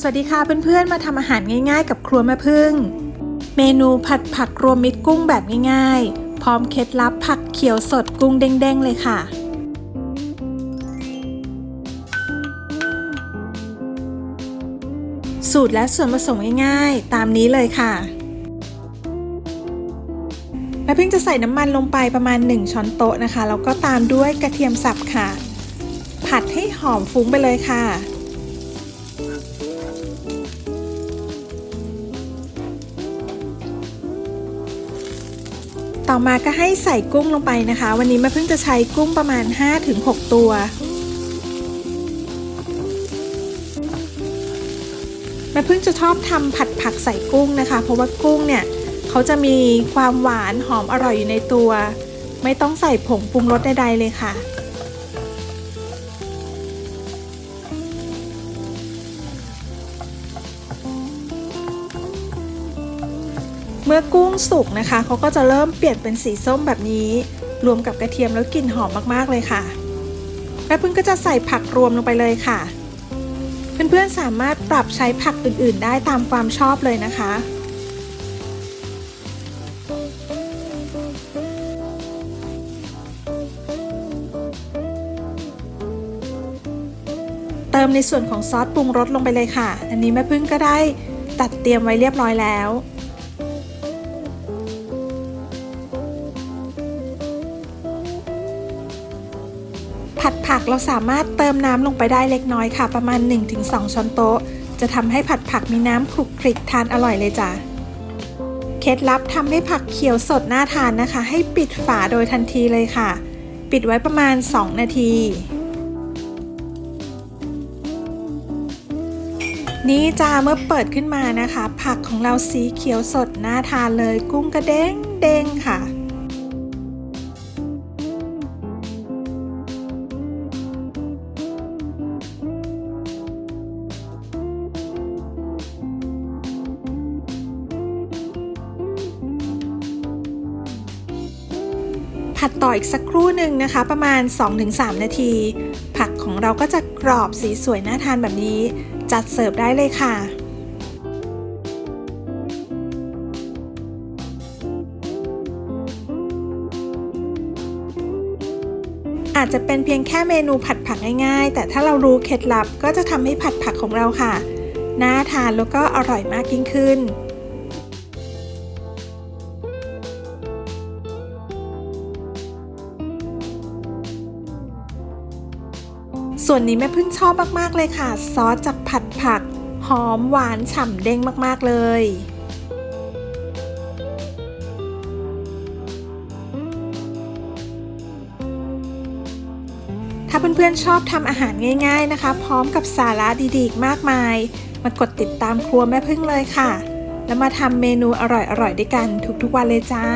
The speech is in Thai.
สวัสดีค่ะเพื่อนๆ มาทำอาหารง่ายๆ กับครัวแม่พึ่ง เมนูผัดผักรวมมิตรกุ้งแบบง่ายๆ พร้อมเคล็ดลับผักเขียวสดกุ้งเด้งๆ เลยค่ะ สูตรและส่วนผสมง่ายๆ ตามนี้เลยค่ะ แม่พึ่งจะใส่น้ำมันลงไปประมาณ 1 ช้อนโต๊ะนะคะ แล้วก็ตามด้วยกระเทียมสับค่ะ ผัดให้หอมฟุ้งไปเลยค่ะ ต่อมาก็ให้ใส่กุ้งลงไปนะคะ วันนี้แม่เพิ่งจะใช้กุ้งประมาณ 5-6 ตัวแม่เพิ่งจะชอบทำผัดผักใส่กุ้งนะคะ เพราะว่ากุ้งเนี่ยเขาจะมีความหวานหอมอร่อยอยู่ในตัว ไม่ต้องใส่ผงปรุงรสใดๆเลยค่ะ เมื่อกุ้งสุกนะคะเขาก็จะเริ่มเปลี่ยนเป็นสีส้มแบบนี้ รวมกับกระเทียมแล้วกลิ่นหอมมากๆเลยค่ะแม่พึ่งก็จะใส่ผักรวมลงไปเลยค่ะ เพื่อนๆสามารถปรับใช้ผักอื่นๆ ได้ตามความชอบเลยนะคะเติมในส่วนของซอสปรุงรสลงไปเลยค่ะ อันนี้แม่พึ่งก็ได้ตัดเตรียมไว้เรียบร้อยแล้ว ผัดผักเราสามารถเติมน้ำลงไปได้เล็กน้อยค่ะ ประมาณ 1-2 ช้อนโต๊ะ จะทำให้ผัดผักมีน้ำคลุกคลิกทานอร่อยเลยจ้ะเคล็ดลับทำให้ผักเขียวสดน่าทานนะคะ ให้ปิดฝาโดยทันทีเลยค่ะ ปิดไว้ประมาณ 2 นาที นี่จ้าเมื่อเปิดขึ้นมานะคะ ผักของเราสีเขียวสดน่าทานเลย กุ้งกระเด้งเด้งค่ะ ผัดต่ออีกสักครู่หนึ่งนะคะ ประมาณ 2-3 นาที ผักของเราก็จะกรอบสีสวยน่าทานแบบนี้ จัดเสิร์ฟได้เลยค่ะอาจจะเป็นเพียงแค่เมนูผัดผักง่ายๆ แต่ถ้าเรารู้เคล็ดลับก็จะทำให้ผัดผักของเราค่ะ น่าทานแล้วก็อร่อยมากยิ่งขึ้น ส่วนนี้แม่พึ่งชอบมาก ๆ เลยค่ะ ซอสจากผัดผัก หอมหวานฉ่ำเด้งมาก ๆ เลยถ้าเพื่อนๆชอบทำอาหารง่าย ๆนะคะ พร้อมกับสาระดีๆมากมาย มากดติดตามครัวแม่พึ่งเลยค่ะ แล้วมาทำเมนูอร่อยๆด้วยกันทุกๆวันเลยจ้า